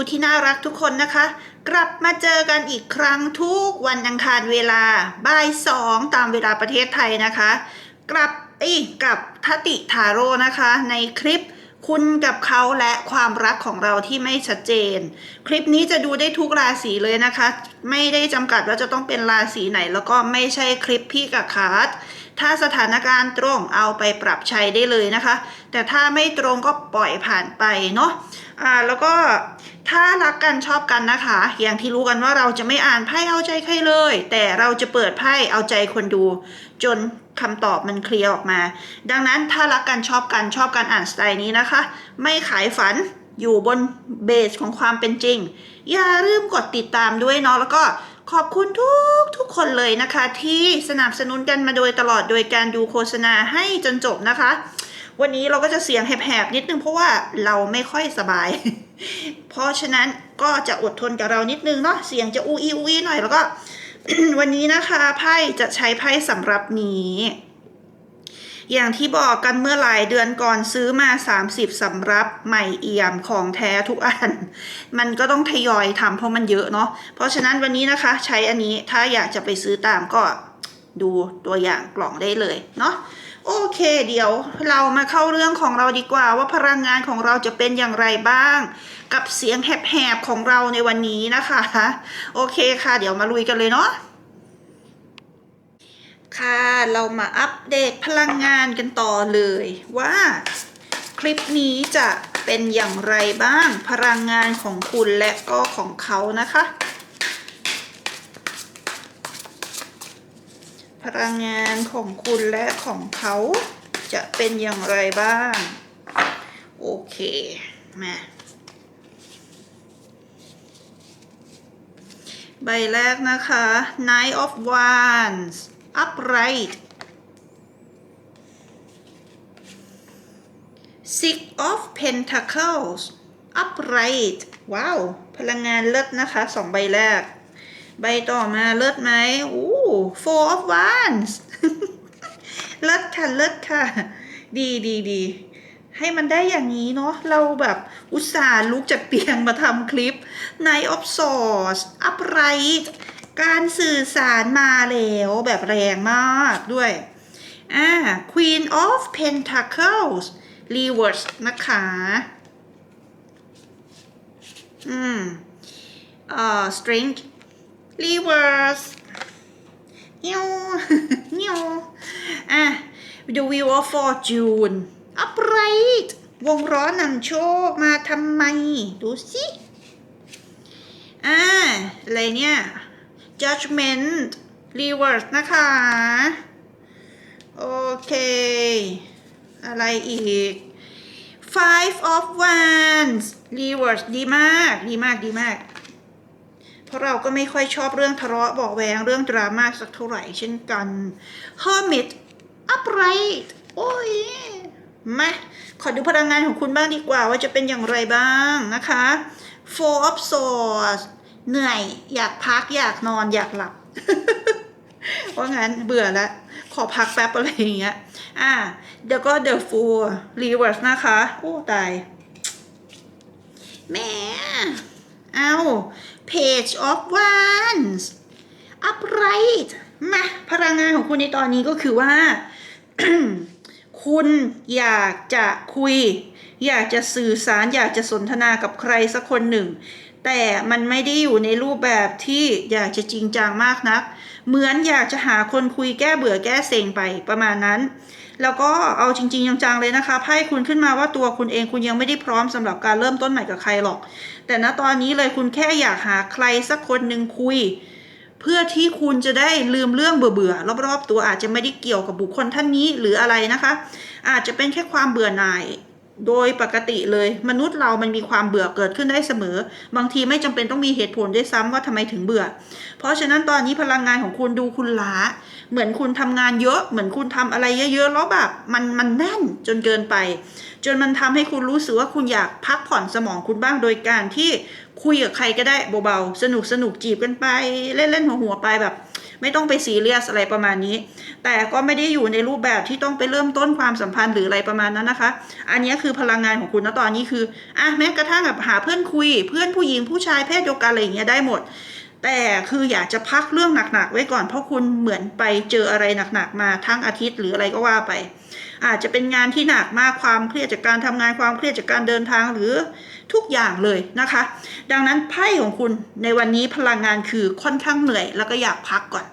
ดูที่น่ารักทุกคนนะคะ กลับมาเจอกันอีกครั้งทุกวันอังคารเวลาบ่ายสองตามเวลาประเทศไทยนะคะ กลับอีกกับทติทาโร่นะคะ ในคลิปคุณกับเขาและความรักของเราที่ไม่ชัดเจน คลิปนี้จะดูได้ทุกราศีเลยนะคะ ไม่ได้จำกัดว่าจะต้องเป็นราศีไหน แล้วก็ไม่ใช่คลิปพี่กับคาร์ดถ้าสถานการณ์ตรงเอาไปปรับใช้ได้เลยนะคะ แต่ถ้าไม่ตรงก็ปล่อยผ่านไปเนาะ อ่าแล้วก็ถ้ารักกันชอบกันนะคะ อย่างที่รู้กันว่าเราจะไม่อ่านไพ่เอาใจใครเลย แต่เราจะเปิดไพ่เอาใจคนดู จนคำตอบมันเคลียร์ออกมา ดังนั้นถ้ารักกันชอบกันชอบการอ่านสไตล์นี้นะคะ ไม่ขายฝันอยู่บนเบสของความเป็นจริง อย่าลืมกดติดตามด้วยเนาะแล้วก็ขอบคุณทุกทุกคนเลยนะคะ ที่สนับสนุนกันมาโดยตลอดโดยการดูโฆษณาให้จนจบนะคะ วันนี้เราก็จะเสียงแหบๆนิดนึงเพราะว่าเราไม่ค่อยสบาย เพราะฉะนั้นก็จะอดทนกับเรานิดนึงเนาะเสียงจะอูอีอูอีหน่อยแล้วก็วันนี้นะคะไพ่จะใช้ไพ่สำหรับนี้ อย่างที่บอกกันเมื่อหลายเดือนก่อนซื้อมา 30สำหรับใหม่เอี่ยมของแท้ทุกอัน มันก็ต้องทยอยทำเพราะมันเยอะเนาะเพราะฉะนั้นวันนี้นะคะใช้อันนี้ถ้าอยากจะไปซื้อตามก็ดูตัวอย่างกล่องได้เลยเนาะ โอเคเดี๋ยวเรามาเข้าเรื่องของเราดีกว่า ว่าพลังงานของเราจะเป็นอย่างไรบ้าง กับเสียงแหบๆของเราในวันนี้นะคะ โอเคค่ะ เดี๋ยวมาลุยกันเลยเนาะค่ะเรามาอัปเดตพลังงานกันต่อเลย ว่าคลิปนี้จะเป็นอย่างไรบ้างพลังงานของคุณและก็ของเขานะคะ พลังงานของคุณและของเขาจะเป็นอย่างไรบ้าง โอเค มาใบแรกนะคะ Knight of Wands upright Six of Pentacles upright ว้าว พลังงานเลิศนะคะสองใบแรก ใบต่อมาเลิศไหมอู้ Four of Wands เลิศค่ะเลิศค่ะ ดีดีดีให้มันได้อย่างนี้เนาะเราแบบอุตส่าห์ลุกจากเตียงมาทำคลิป Night of Swords upright การสื่อสารมาแล้วแบบแรงมากด้วยอ่า Queen of Pentacles reverse นะคะ อืมอ่า Strength reverse เงี้ยวเงี้ยวอะ The Wheel of Fortune upright วงล้อนำโชคมาทำไม ดูสิอ่าอะไรเนี่ย judgment reverse นะคะ โอเค อะไรอีก five of wands reverse ดีมาก ดีมาก ดีมาก เพราะเราก็ไม่ค่อยชอบเรื่องทะเลาะเบอกแวงเรื่องดราม่าสักเท่าไหร่เช่นกัน hermit upright โอ้ยมาขอดูพลังงานของคุณบ้างดีกว่าว่าจะเป็นอย่างไรบ้างนะคะ four of swords เหนื่อย อยากพักอยากนอนอยากหลับว่างั้นเบื่อแล้ว ขอพักแป๊บอะไรอย่างเงี้ย อ่าเดี๋ยวก็ the fool reverse นะคะ โอ้ ตาย แม่ เอา page of wands upright มาพลังงานของคุณในตอนนี้ก็คือว่า คุณอยากจะคุย อยากจะสื่อสาร อยากจะสนทนากับใครสักคนหนึ่ง แต่มันไม่ได้อยู่ในรูปแบบที่อยากจะจริงจังมากนัก เหมือนอยากจะหาคนคุยแก้เบื่อแก้เซ็งไปประมาณนั้น แล้วก็เอาจริง ๆ จังๆเลยนะคะไพ่คุณขึ้นมาว่าตัวคุณเองคุณยังไม่ได้พร้อมสำหรับการเริ่มต้นใหม่กับใครหรอก แต่ณตอนนี้เลยคุณแค่อยากหาใครสักคนหนึ่งคุย เพื่อที่คุณจะได้ลืมเรื่องเบื่อๆรอบๆตัวอาจจะไม่ได้เกี่ยวกับบุคคลท่านนี้หรืออะไรนะคะ อาจจะเป็นแค่ความเบื่อหน่าย โดยปกติเลย มนุษย์เรามันมีความเบื่อเกิดขึ้นได้เสมอ บางทีไม่จำเป็นต้องมีเหตุผลด้วยซ้ำว่าทำไมถึงเบื่อ เพราะฉะนั้นตอนนี้พลังงานของคุณดูคุณล้า เหมือนคุณทำงานเยอะ เหมือนคุณทำอะไรเยอะๆแล้วแบบมันมันแน่นจนเกินไป จนมันทำให้คุณรู้สึกว่าคุณอยากพักผ่อนสมองคุณบ้างโดยการที่คุยกับใครก็ได้เบาๆสนุกสนุกจีบกันไป เล่นๆหัวๆไปแบบ ไม่ต้องไปซีเรียสอะไรประมาณนี้ แต่ก็ไม่ได้อยู่ในรูปแบบที่ต้องไปเริ่มต้นความสัมพันธ์หรืออะไรประมาณนั้นนะคะ อันนี้คือพลังงานของคุณณตอนนี้คืออะแม้กระทั่งแบบหาเพื่อนคุย เพื่อนผู้หญิงผู้ชายเพศเดียวกันอะไรอย่างเงี้ยได้หมด แต่คืออยากจะพักเรื่องหนักๆไว้ก่อนเพราะคุณเหมือนไปเจออะไรหนักๆมาทั้งอาทิตย์หรืออะไรก็ว่าไป อาจจะเป็นงานที่หนักมากความเครียดจากการทำงานความเครียดจากการเดินทางหรือ ทุกอย่างเลยนะคะ ดังนั้นไพ่ของคุณในวันนี้พลังงานคือค่อนข้างเหนื่อย แล้วก็อยากพักก่อน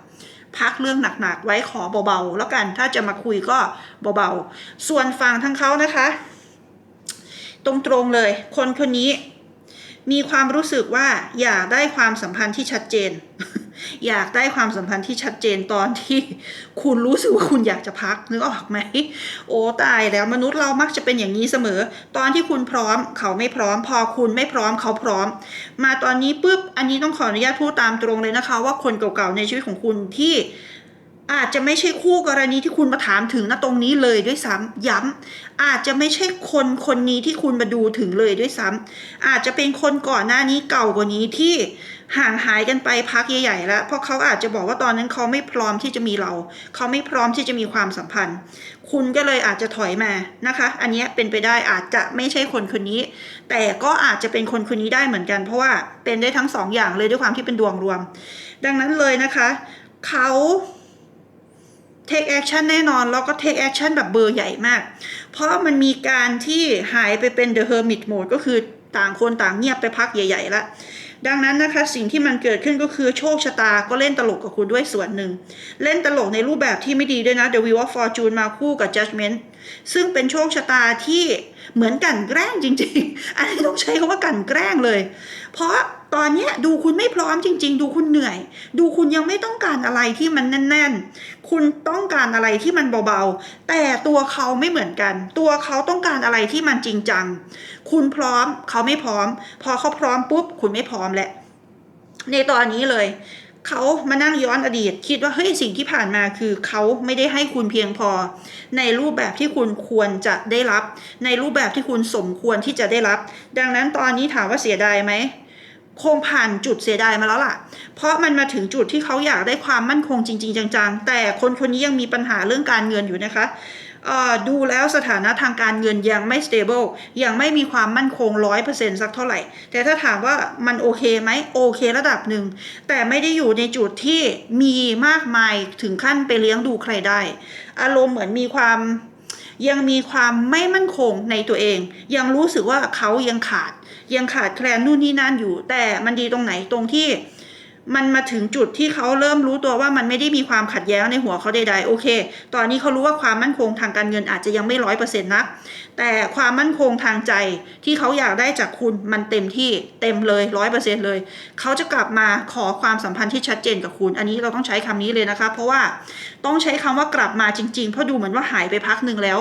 พักเรื่องหนักๆไว้ขอเบาๆแล้วกันถ้าจะมาคุยก็เบาๆ ส่วนฟังทั้งเขานะคะ ตรงๆเลย คนคนนี้มีความรู้สึกว่าอยากได้ความสัมพันธ์ที่ชัดเจน อยากได้ความสัมพันธ์ที่ชัดเจนตอนที่คุณรู้สึกว่าคุณอยากจะพักนึกออกไหมโอ้ตายแล้วมนุษย์เรามักจะเป็นอย่างนี้เสมอ ตอนที่คุณพร้อม เขาไม่พร้อม พอคุณไม่พร้อมเขาพร้อม มาตอนนี้ปุ๊บอันนี้ต้องขออนุญาตพูดตามตรงเลยนะคะ ว่าคนเก่าๆในชีวิตของคุณที่ อาจจะไม่ใช่คู่กรณีที่คุณมาถามถึงณตรงนี้เลยด้วยซ้ำย้ำอาจจะไม่ใช่คนคนนี้ที่คุณมาดูถึงเลยด้วยซ้ำอาจจะเป็นคนก่อนหน้านี้เก่ากว่านี้ที่ห่างหายกันไปพักใหญ่ๆแล้ว เพราะเขาอาจจะบอกว่าตอนนั้นเขาไม่พร้อมที่จะมีเรา เขาไม่พร้อมที่จะมีความสัมพันธ์ คุณก็เลยอาจจะถอยมานะคะ อันนี้เป็นไปได้อาจจะไม่ใช่คนคนนี้ แต่ก็อาจจะเป็นคนคนนี้ได้เหมือนกัน เพราะว่าเป็นได้ทั้งสองอย่างเลยด้วยความที่เป็นดวงรวม ดังนั้นเลยนะคะ เขา take action แน่นอน แล้วก็ take action แบบเบอร์ใหญ่มาก เพราะมันมีการที่หายไปเป็น the hermit mode ก็คือต่างคนต่างเงียบไปพักใหญ่ๆล้วดังนั้นนะคะสิ่งที่มันเกิดขึ้นก็คือโชคชะตาก็เล่นตลกกับคุณด้วยส่วนหนึ่ง เล่นตลกในรูปแบบที่ไม่ดีด้วยนะ The Wheel of Fortune มาคู่กับ Judgment ซึ่งเป็นโชคชะตาที่เหมือนกันแกล้งจริง ๆ อันนี้ต้องใช้คำว่ากันแกล้งเลย เพราะตอนนี้ดูคุณไม่พร้อมจริง ๆ ดูคุณเหนื่อย ดูคุณยังไม่ต้องการอะไรที่มันแน่น ๆ คุณต้องการอะไรที่มันเบาๆ แต่ตัวเขาไม่เหมือนกัน ตัวเขาต้องการอะไรที่มันจริงจัง คุณพร้อมเขาไม่พร้อม พอเขาพร้อมปุ๊บ คุณไม่พร้อมแหละ ในตอนนี้เลยเขามานั่งย้อนอดีต คิดว่าเฮ้ยสิ่งที่ผ่านมาคือเขาไม่ได้ให้คุณเพียงพอ ในรูปแบบที่คุณควรจะได้รับ ในรูปแบบที่คุณสมควรที่จะได้รับ ดังนั้นตอนนี้ถามว่าเสียดายไหม คงผ่านจุดเสียดายมาแล้วล่ะ เพราะมันมาถึงจุดที่เขาอยากได้ความมั่นคงจริง ๆ จังๆ แต่คนคนนี้ยังมีปัญหาเรื่องการเงินอยู่นะคะดูแล้วสถานะทางการเงินยังไม่ stable ยังไม่มีความมั่นคง 100%สักเท่าไหร่ แต่ถ้าถามว่ามันโอเคไหมโอเคระดับหนึ่ง แต่ไม่ได้อยู่ในจุดที่มีมากมายถึงขั้นไปเลี้ยงดูใครได้ อารมณ์เหมือนมีความยังมีความไม่มั่นคงในตัวเอง ยังรู้สึกว่าเขายังขาด ยังขาดแคลนนู่นนี่นั่นอยู่ แต่มันดีตรงไหนตรงที่มันมาถึงจุดที่เขาเริ่มรู้ตัวว่ามันไม่ได้มีความขัดแย้งในหัวเขาใดๆโอเค ตอนนี้เขารู้ว่าความมั่นคงทางการเงินอาจจะยังไม่ร้อยเปอร์เซ็นต์นัก แต่ความมั่นคงทางใจที่เขาอยากได้จากคุณมันเต็มที่เต็มเลยร้อยเปอร์เซ็นต์เลย เขาจะกลับมาขอความสัมพันธ์ที่ชัดเจนกับคุณ อันนี้เราต้องใช้คำนี้เลยนะคะ เพราะว่าต้องใช้คำว่ากลับมาจริง ๆ เพราะดูเหมือนว่าหายไปพักหนึ่งแล้ว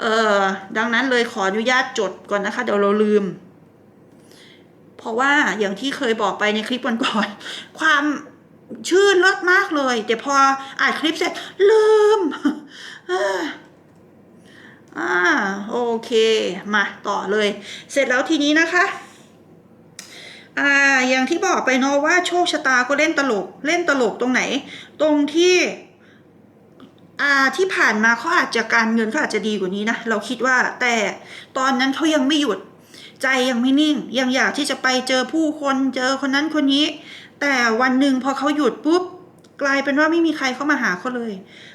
เออดังนั้นเลยขออนุญาตจดก่อนนะคะ เดี๋ยวเราลืม เพราะว่าอย่างที่เคยบอกไปในคลิปก่อนๆความชื่นลิศมากเลย แต่พออ่านคลิปเสร็จ ลืมอ่าโอเค มาต่อเลย เสร็จแล้วทีนี้นะคะอ่าอย่างที่บอกไปเนาะว่าโชคชะตาก็เล่นตลก เล่นตลกตรงไหน ตรงที่อ่าที่ผ่านมาเขาอาจจะการเงินเขาอาจจะดีกว่านี้นะ เราคิดว่าแต่ตอนนั้นเขายังไม่หยุด ใจยังไม่นิ่ง ยังอยากที่จะไปเจอผู้คนเจอคนนั้นคนนี้ แต่วันหนึ่งพอเขาหยุดปุ๊บกลายเป็นว่าไม่มีใครเข้ามาหาเขาเลย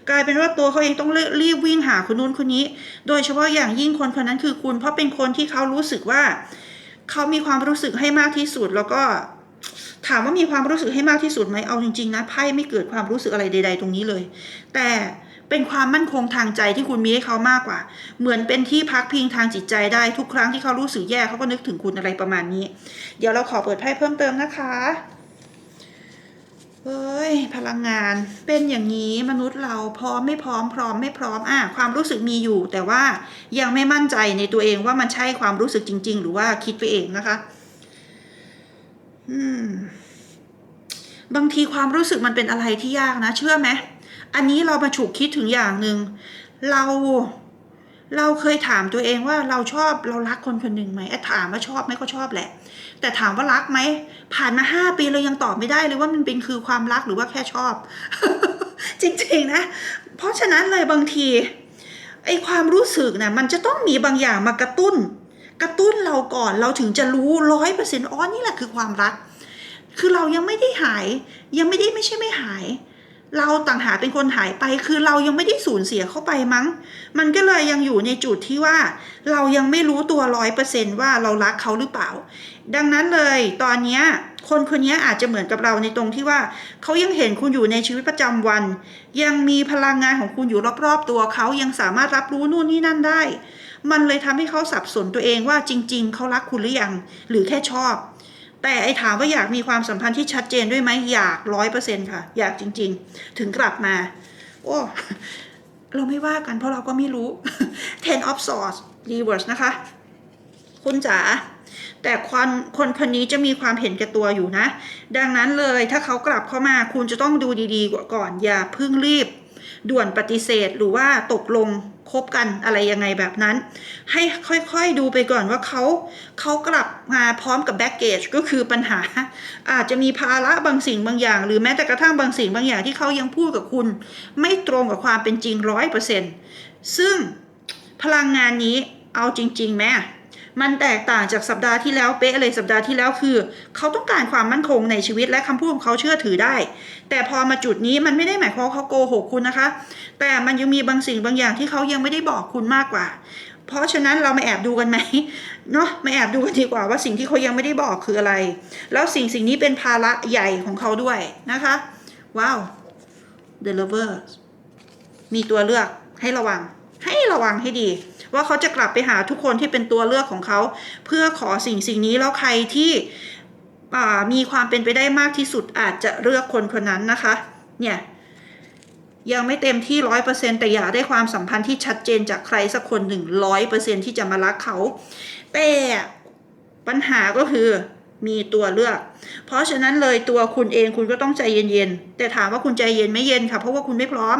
กลายเป็นว่าตัวเขาเองต้องรีบวิ่งหาคนนู้นคนนี้ โดยเฉพาะอย่างยิ่งคนคนนั้นคือคุณ เพราะเป็นคนที่เขารู้สึกว่า เขามีความรู้สึกให้มากที่สุดแล้วก็ ถามว่ามีความรู้สึกให้มากที่สุดไหมเอาจริงๆนะไพ่ไม่เกิดความรู้สึกอะไรใด ๆ ตรงนี้เลย แต่ เป็นความมั่นคงทางใจที่คุณมีให้เขามากกว่า เหมือนเป็นที่พักพิงทางจิตใจได้ทุกครั้งที่เขารู้สึกแย่เขาก็นึกถึงคุณอะไรประมาณนี้ เดี๋ยวเราขอเปิดไพ่เพิ่มเติมนะคะเฮ้ยพลังงานเป็นอย่างนี้มนุษย์เราพร้อมไม่พร้อมพร้อมไม่พร้อมอะความรู้สึกมีอยู่ แต่ว่ายังไม่มั่นใจในตัวเองว่ามันใช่ความรู้สึกจริง ๆ หรือว่าคิดไปเองนะคะ อืม บางทีความรู้สึกมันเป็นอะไรที่ยากนะ เชื่อไหม อันนี้เรามาฉุกคิดถึงอย่างหนึ่งเราเราเคยถามตัวเองว่าเราชอบเรารักคนคนหนึ่งไหมเอ้ถามว่าชอบไหมก็ชอบแหละ แต่ถามว่ารักไหมผ่านมาห้าปีเรายังตอบไม่ได้เลยว่ามันเป็นคือความรักหรือว่าแค่ชอบ จริงๆนะ เพราะฉะนั้นเลยบางทีไอความรู้สึกน่ะมันจะต้องมีบางอย่างมากระตุ้น กระตุ้นเราก่อนเราถึงจะรู้ร้อยเปอร์เซ็นต์อ๋อนี่แหละคือความรัก คือเรายังไม่ได้หาย ยังไม่ได้ไม่ใช่ไม่หาย เราต่างหากเป็นคนหายไปคือเรายังไม่ได้สูญเสียเข้าไปมั้ง มันก็เลยยังอยู่ในจุดที่ว่า เรายังไม่รู้ตัวร้อยเปอร์เซนว่าเรารักเขาหรือเปล่า ดังนั้นเลยตอนเนี้ยคนคนนี้อาจจะเหมือนกับเราในตรงที่ว่า เขายังเห็นคุณอยู่ในชีวิตประจำวัน ยังมีพลังงานของคุณอยู่รอบๆ ตัวเขายังสามารถรับรู้นู่นนี่นั่นได้ มันเลยทำให้เขาสับสนตัวเองว่าจริง ๆเขารักคุณหรือยังหรือแค่ชอบ แต่ไอ้ถามว่าอยากมีความสัมพันธ์ที่ชัดเจนด้วยไหมอยากร้อยเปอร์เซ็นค่ะ อยากจริง ๆ ถึงกลับมา โอ้ เราไม่ว่ากันเพราะเราก็ไม่รู้ ten of swords reverse นะคะ คุณจ๋าแต่คนคนคนนี้จะมีความเห็นแก่ตัวอยู่นะ ดังนั้นเลยถ้าเขากลับเข้ามาคุณจะต้องดูดีๆก่อน อย่าเพิ่งรีบ ด่วนปฏิเสธหรือว่าตกลงคบกันอะไรยังไงแบบนั้น ให้ค่อยๆดูไปก่อนว่าเขาเขากลับมาพร้อมกับแบ็กเกจก็คือปัญหา อาจจะมีภาระบางสิ่งบางอย่าง หรือแม้แต่กระทั่งบางสิ่งบางอย่างที่เขายังพูดกับคุณ ไม่ตรงกับความเป็นจริงร้อยเปอร์เซ็นต์ซึ่งพลังงานนี้เอาจริงๆไหม มันแตกต่างจากสัปดาห์ที่แล้วเป๊ะเลยสัปดาห์ที่แล้วคือ เขาต้องการความมั่นคงในชีวิตและคำพูดของเขาเชื่อถือได้ แต่พอมาจุดนี้มันไม่ได้หมายความว่าเขาโกหกคุณนะคะ แต่มันยังมีบางสิ่งบางอย่างที่เขายังไม่ได้บอกคุณมากกว่า เพราะฉะนั้นเรามาแอบดูกันไหมเนาะมาแอบดูกันดีกว่าว่าสิ่งที่เขายังไม่ได้บอกคืออะไร แล้วสิ่งสิ่งนี้เป็นภาระใหญ่ของเขาด้วยนะคะว้าว The Lovers มีตัวเลือกให้ระวัง ให้ระวังให้ดี ว่าเขาจะกลับไปหาทุกคนที่เป็นตัวเลือกของเขา เพื่อขอสิ่งสิ่งนี้แล้วใครที่มีความเป็นไปได้มากที่สุดอาจจะเลือกคนคนนั้นนะคะ เนี่ยยังไม่เต็มที่ร้อยเปอร์เซ็นแต่อยากได้ความสัมพันธ์ที่ชัดเจนจากใครสักคนหนึ่งร้อยเปอร์เซ็นที่จะมารักเขา แต่ปัญหาก็คือมีตัวเลือก เพราะฉะนั้นเลยตัวคุณเองคุณก็ต้องใจเย็นๆ แต่ถามว่าคุณใจเย็นไม่เย็นค่ะ เพราะว่าคุณไม่พร้อม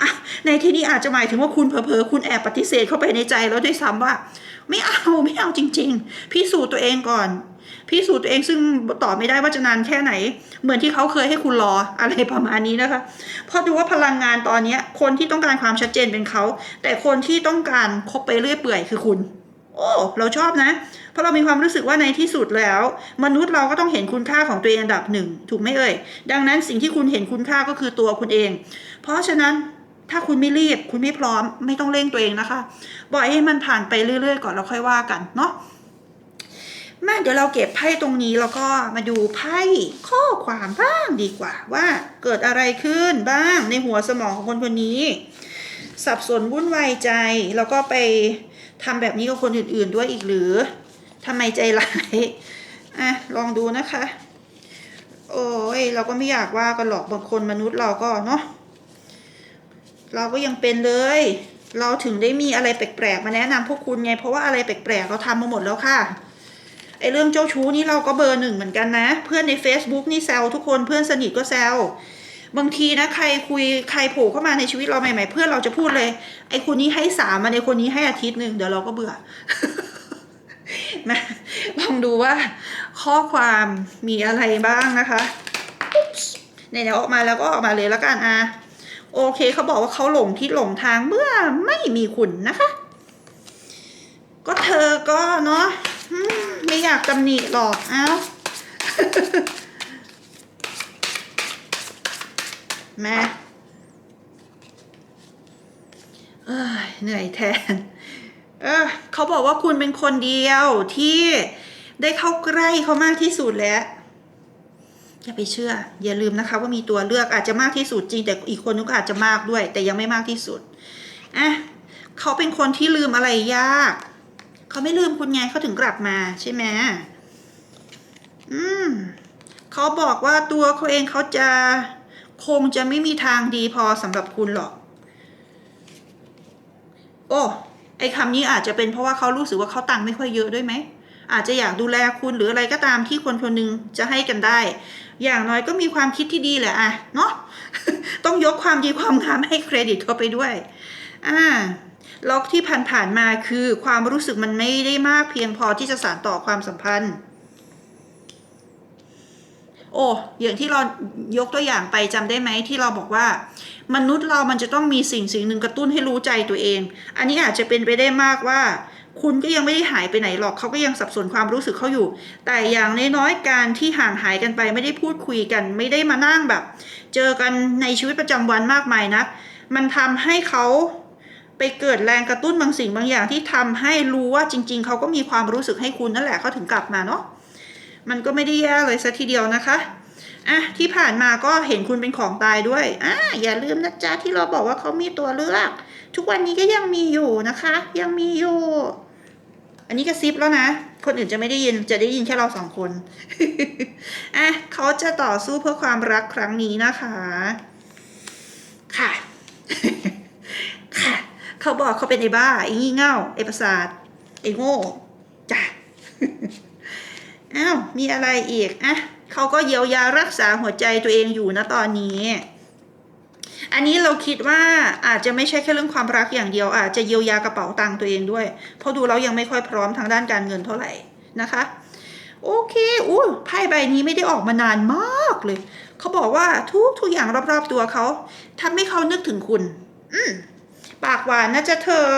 อะในที่นี้อาจจะหมายถึงว่าคุณเผลอๆคุณแอบปฏิเสธเข้าไปในใจแล้วด้วยซ้ำว่า ไม่เอาไม่เอาจริง ๆ พิสูจน์ตัวเองก่อน พิสูจน์ตัวเองซึ่งตอบไม่ได้ว่าจะนานแค่ไหน เหมือนที่เขาเคยให้คุณรออะไรประมาณนี้นะคะเพราะดูว่าพลังงานตอนนี้คนที่ต้องการความชัดเจนเป็นเขา แต่คนที่ต้องการคบไปเรื่อยเปื่อยคือคุณโอ้เราชอบนะ เพราะเรามีความรู้สึกว่าในที่สุดแล้ว มนุษย์เราก็ต้องเห็นคุณค่าของตัวเองอันดับหนึ่งถูกไหมเอ่ย ดังนั้นสิ่งที่คุณเห็นคุณค่าก็คือตัวคุณเอง เพราะฉะนั้นถ้าคุณไม่รีบ คุณไม่พร้อม ไม่ต้องเร่งตัวเองนะคะปล่อยให้มันผ่านไปเรื่อยๆ ก่อนแล้วค่อยว่ากันเนาะมาเดี๋ยวเราเก็บไพ่ตรงนี้แล้วก็มาดูไพ่ข้อความบ้างดีกว่า ว่าเกิดอะไรขึ้นบ้างในหัวสมองของคนคนนี้ สับสนวุ่นวายใจ แล้วก็ไปทำแบบนี้กับคนอื่นๆด้วยอีกหรือทำไมใจร้ายอะลองดูนะคะ โอ้ยเราก็ไม่อยากว่ากันหรอกบางคนมนุษย์เราก็เนาะ เราก็ยังเป็นเลย เราถึงได้มีอะไรแปลกๆมาแนะนำพวกคุณไง เพราะว่าอะไรแปลกๆเราทำมาหมดแล้วค่ะไอเรื่องเจ้าชู้นี่เราก็เบอร์หนึ่งเหมือนกันนะ เพื่อนใน Facebook นี่แซวทุกคนเพื่อนสนิทก็แซวบางทีนะใครคุยใครโผล่เข้ามาในชีวิตเราใหม่ๆ เพื่อนเราจะพูดเลย ไอคนนี้ให้สามมาในคนนี้ให้อาทิตย์หนึ่งเดี๋ยวเราก็เบื่อนะลองดูว่า ข้อความมีอะไรบ้างนะคะอุ๊ปส์ไหนๆออกมาแล้วก็ออกมาเลยแล้วกันอะ โอเคเขาบอกว่าเขาหลงที่หลงทางเมื่อไม่มีคุณนะคะ ก็เธอก็เนาะไม่อยากตำหนิหรอกเอ้าแม่เอ้เหนื่อยแทน เออเขาบอกว่าคุณเป็นคนเดียวที่ได้เข้าใกล้เขามากที่สุดแล้ว อย่าไปเชื่อ อย่าลืมนะคะว่ามีตัวเลือกอาจจะมากที่สุดจริง แต่อีกคนนึงก็อาจจะมากด้วย แต่ยังไม่มากที่สุดอะเขาเป็นคนที่ลืมอะไรยาก เขาไม่ลืมคุณไงเขาถึงกลับมาใช่ไหมอืมเขาบอกว่าตัวเขาเองเขาจะคงจะไม่มีทางดีพอสำหรับคุณหรอก โอ้ไอคำนี้อาจจะเป็นเพราะว่าเขารู้สึกว่าเขาตังค์ไม่ค่อยเยอะด้วยไหม อาจจะอยากดูแลคุณหรืออะไรก็ตามที่คนคนหนึงจะให้กันได้ อย่างน้อยก็มีความคิดที่ดีแหละอะเนาะต้องยกความดีความงามให้เครดิตเขาไปด้วยอ่าล็อกที่ผ่านๆมาคือความรู้สึกมันไม่ได้มากเพียงพอที่จะสานต่อความสัมพันธ์ โอ้อย่างที่เรายกตัวอย่างไปจำได้ไหมที่เราบอกว่า มนุษย์เรามันจะต้องมีสิ่งสิ่งหนึ่งกระตุ้นให้รู้ใจตัวเอง อันนี้อาจจะเป็นไปได้มากว่า คุณก็ยังไม่ได้หายไปไหนหรอกเขาก็ยังสับสนความรู้สึกเขาอยู่ แต่อย่างน้อยๆการที่ห่างหายกันไปไม่ได้พูดคุยกัน ไม่ได้มานั่งแบบ เจอกันในชีวิตประจำวันมากมายนะมันทำให้เขาไปเกิดแรงกระตุ้นบางสิ่งบางอย่างที่ทำให้รู้ว่าจริง ๆเขาก็มีความรู้สึกให้คุณนั่นแหละเขาถึงกลับมาเนาะมันก็ไม่ได้แย่เลยสัทีเดียวนะคะ อะที่ผ่านมาก็เห็นคุณเป็นของตายด้วยอะอย่าลืมนะจ๊ะที่เราบอกว่าเขามีตัวเลือก ทุกวันนี้ก็ยังมีอยู่นะคะ ยังมีอยู่ อันนี้กระซิบแล้วนะ คนอื่นจะไม่ได้ยินจะได้ยินแค่เราสองคนอะเขาจะต่อสู้เพื่อความรักครั้งนี้นะคะ ค่ะ ค่ะ เขาบอกเขาเป็นไอ้บ้าไอ้งี่เง่าไอ้ประสาทไอ้โง่จ้ะอ้าวมีอะไรอีกอะ เขาก็เยียวยารักษาหัวใจตัวเองอยู่นะตอนนี้ อันนี้เราคิดว่าอาจจะไม่ใช่แค่เรื่องความรักอย่างเดียว อาจจะเยียวยากระเป๋าตังค์ตัวเองด้วย เพราะดูแล้วยังไม่ค่อยพร้อมทางด้านการเงินเท่าไหร่นะคะโอเคอู้ไพ่ใบนี้ไม่ได้ออกมานานมากเลย เขาบอกว่าทุกทุกอย่างรอบๆตัวเขาทำให้เขานึกถึงคุณ อืปากหวานนะจ๊ะเธอ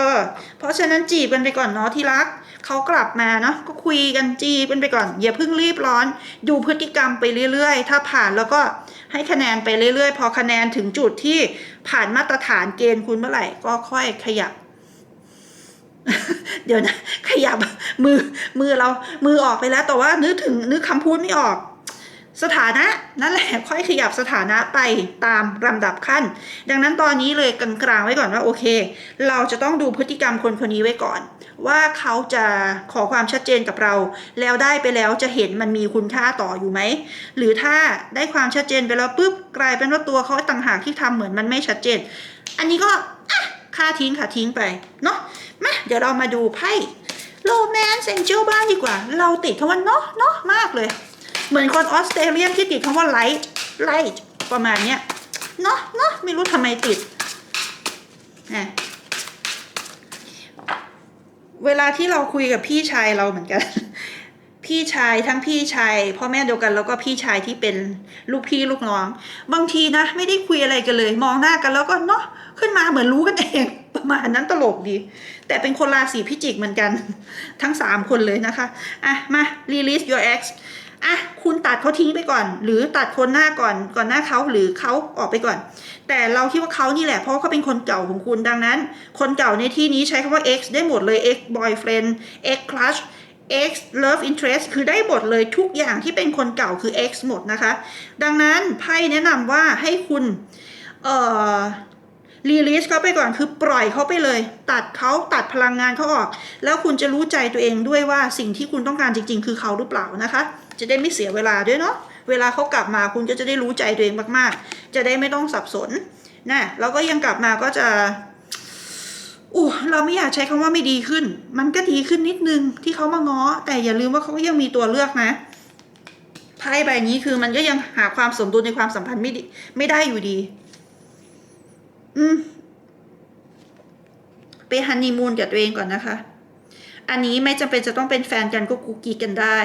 เพราะฉะนั้นจีบกันไปก่อนเนาะที่รัก เขากลับมาเนาะก็คุยกันจีเป็นไปก่อน อย่าเพิ่งรีบร้อน ดูพฤติกรรมไปเรื่อยๆ ถ้าผ่านแล้วก็ให้คะแนนไปเรื่อยๆ พอคะแนนถึงจุดที่ผ่านมาตรฐานเกณฑ์คุณเมื่อไหร่ก็ค่อยขยับ เดี๋ยวนะ ขยับมือมือเรามือออกไปแล้ว แต่ว่านึกถึงนึกคำพูดไม่ออก สถานะนั่นแหละค่อยขยับสถานะไปตามลำดับขั้น ดังนั้นตอนนี้เลยกลางๆไว้ก่อนว่าโอเค เราจะต้องดูพฤติกรรมคนคนนี้ไว้ก่อน ว่าเขาจะขอความชัดเจนกับเรา แล้วได้ไปแล้วจะเห็นมันมีคุณค่าต่ออยู่ไหม หรือถ้าได้ความชัดเจนไปแล้วปุ๊บกลายเป็นว่าตัวเขาต่างหากที่ทำเหมือนมันไม่ชัดเจน อันนี้ก็ค่าทิ้งค่ะทิ้งไปเนาะมาเดี๋ยวเรามาดูไพ่โรแมนต์เซนเจลบ้างดีกว่า เราติดคำว่าเนาะเนาะมากเลย เหมือนคนออสเตรเลียนที่ติดคำว่าไลท์ไลท์ประมาณเนี้ยเนาะเนาะไม่รู้ทำไมติดอะเวลาที่เราคุยกับพี่ชายเราเหมือนกัน พี่ชายทั้งพี่ชายพ่อแม่เดียวกันแล้วก็พี่ชายที่เป็นลูกพี่ลูกน้อง บางทีนะไม่ได้คุยอะไรกันเลย มองหน้ากันแล้วก็เนาะขึ้นมาเหมือนรู้กันเองประมาณนั้นตลกดี แต่เป็นคนราศีพิจิกเหมือนกัน ทั้งสามคนเลยนะคะ อะ มา release your ex อะคุณตัดเขาทิ้งไปก่อน หรือตัดคนหน้าก่อนก่อนหน้าเขาหรือเขาออกไปก่อน แต่เราคิดว่าเขานี่แหละเพราะเขาเป็นคนเก่าของคุณดังนั้น คนเก่าในที่นี้ใช้คำว่า ex ได้หมดเลย ex boyfriend ex crush ex love interest คือได้หมดเลยทุกอย่างที่เป็นคนเก่าคือ ex หมดนะคะ ดังนั้นไพ่แนะนำว่าให้คุณเอ่อรีลิสเขาไปก่อนคือปล่อยเขาไปเลย ตัดเขาตัดพลังงานเขาออก แล้วคุณจะรู้ใจตัวเองด้วยว่าสิ่งที่คุณต้องการจริง ๆ คือเขาหรือเปล่านะคะ จะได้ไม่เสียเวลาด้วยเนาะเวลาเขากลับมาคุณก็จะได้รู้ใจตัวเองมากๆ จะได้ไม่ต้องสับสนนะแล้วก็ยังกลับมาก็จะอู้เราไม่อยากใช้คำว่าไม่ดีขึ้น มันก็ดีขึ้นนิดนึงที่เขามาง้อ แต่อย่าลืมว่าเขาก็ยังมีตัวเลือกนะไพ่ใบนี้คือมันก็ยังหาความสมดุลในความสัมพันธ์ไม่ไม่ได้อยู่ดี อืมไปฮันนีมูนกับตัวเองก่อนนะคะ อันนี้ไม่จำเป็นจะต้องเป็นแฟนกันก็กุกกีกันได้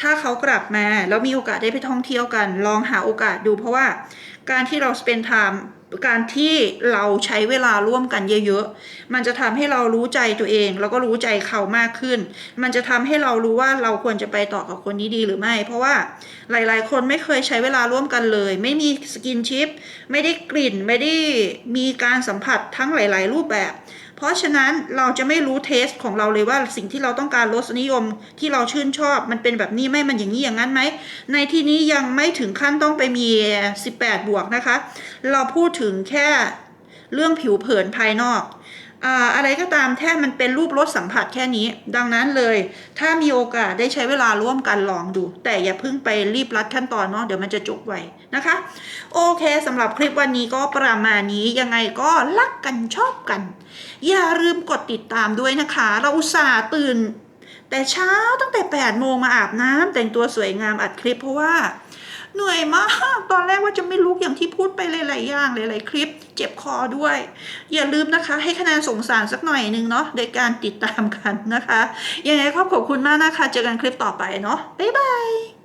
ถ้าเขากลับมาแล้วมีโอกาสได้ไปท่องเที่ยวกัน ลองหาโอกาสดูเพราะว่าการที่เรา spend time การที่เราใช้เวลาร่วมกันเยอะๆ มันจะทำให้เรารู้ใจตัวเอง แล้วก็รู้ใจเขามากขึ้น มันจะทำให้เรารู้ว่าเราควรจะไปต่อกับคนนี้ดีหรือไม่ เพราะว่าหลายๆ คนไม่เคยใช้เวลาร่วมกันเลย ไม่มีสกินชิปไม่ได้กลิ่น ไม่ได้มีการสัมผัสทั้งหลาย ๆ รูปแบบ เพราะฉะนั้นเราจะไม่รู้เทสของเราเลยว่าสิ่งที่เราต้องการรสนิยมที่เราชื่นชอบมันเป็นแบบนี้ไหมมันอย่างนี้อย่างนั้นไหม ในที่นี้ยังไม่ถึงขั้นต้องไปมี 18 บวกนะคะ เราพูดถึงแค่เรื่องผิวเผินภายนอก อะไรก็ตามแค่มันเป็นรูปรสสัมผัสแค่นี้ ดังนั้นเลย ถ้ามีโอกาสได้ใช้เวลาร่วมกันลองดู แต่อย่าเพิ่งไปรีบรัดขั้นตอนเนาะเดี๋ยวมันจะจบไวนะคะ โอเคสำหรับคลิปวันนี้ก็ประมาณนี้ยังไงก็รักกันชอบกัน อย่าลืมกดติดตามด้วยนะคะ เราอุตส่าห์ตื่น แต่เช้าตั้งแต่8โมงมาอาบน้ำแต่งตัวสวยงามอัดคลิปเพราะว่า เหนื่อยมาก ตอนแรกว่าจะไม่ลุกอย่างที่พูดไปหลายๆอย่างหลายๆคลิป เจ็บคอด้วย อย่าลืมนะคะ ให้คะแนนสงสารสักหน่อยหนึงเนาะโดยการติดตามกันนะคะ ยังไงขอบคุณมากนะคะ เจอกันคลิปต่อไปเนาะบ๊ายบาย